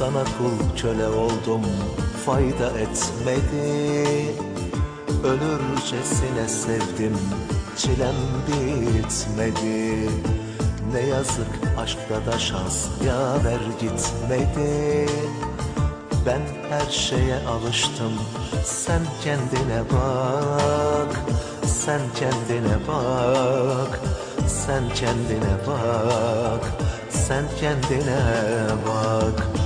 Sana kul köle oldum fayda etmedi. Ölürcesine sevdim çilem bitmedi. Ne yazık aşkta da şans yaver gitmedi. Ben her şeye alıştım sen kendine bak Sen kendine bak Sen kendine bak Sen kendine bak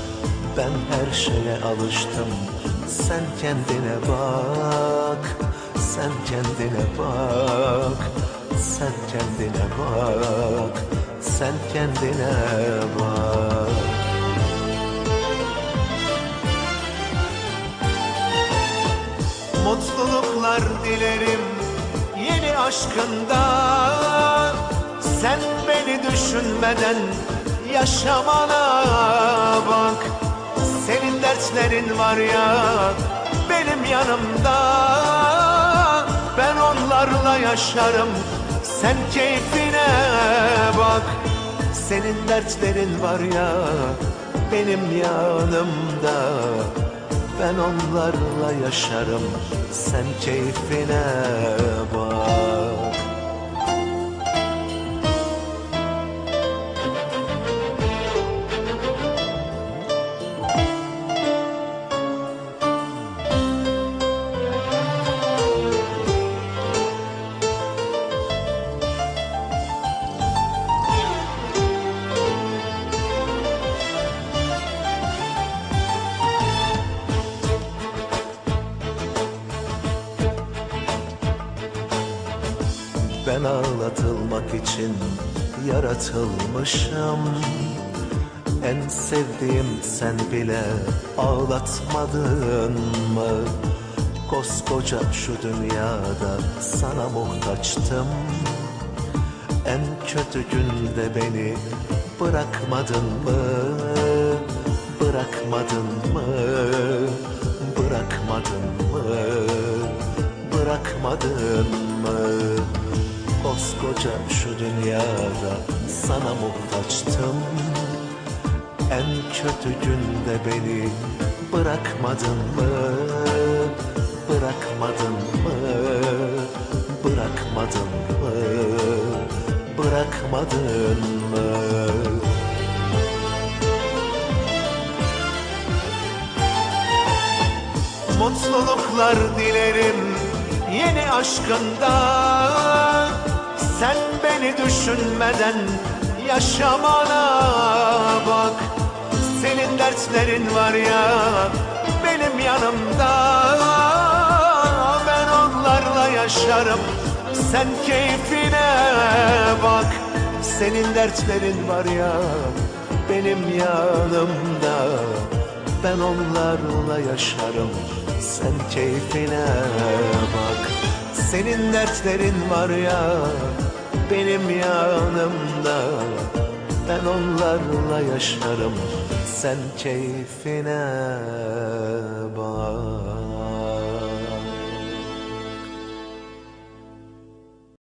Ben her şeye alıştım. Sen kendine bak. Sen kendine bak. Sen kendine bak. Sen kendine bak. Mutluluklar dilerim yeni aşkında. Sen beni düşünmeden yaşamana bak Senin dertlerin var ya benim yanımda. Ben onlarla yaşarım sen keyfine bak. Senin dertlerin var ya benim yanımda. Ben onlarla yaşarım Sen keyfine bak Ben ağlatılmak için yaratılmışım En sevdiğim sen bile ağlatmadın mı? Koskoca şu dünyada sana muhtaçtım En kötü günde beni bırakmadın mı? Bırakmadın mı? Bırakmadın mı? Bırakmadın mı? Koskoca şu dünyada sana muhtaçtım En kötü günde beni bırakmadın mı? Bırakmadın mı? Bırakmadın mı? Bırakmadın mı? Mutluluklar dilerim yeni aşkında Sen beni düşünmeden yaşamana bak. Senin dertlerin var ya benim yanımda. Ben onlarla yaşarım sen keyfine bak. Senin dertlerin var ya benim yanımda. Ben onlarla yaşarım Sen keyfine bak. Senin dertlerin var ya Benim yanımda. Ben onlarla yaşarım Sen keyfine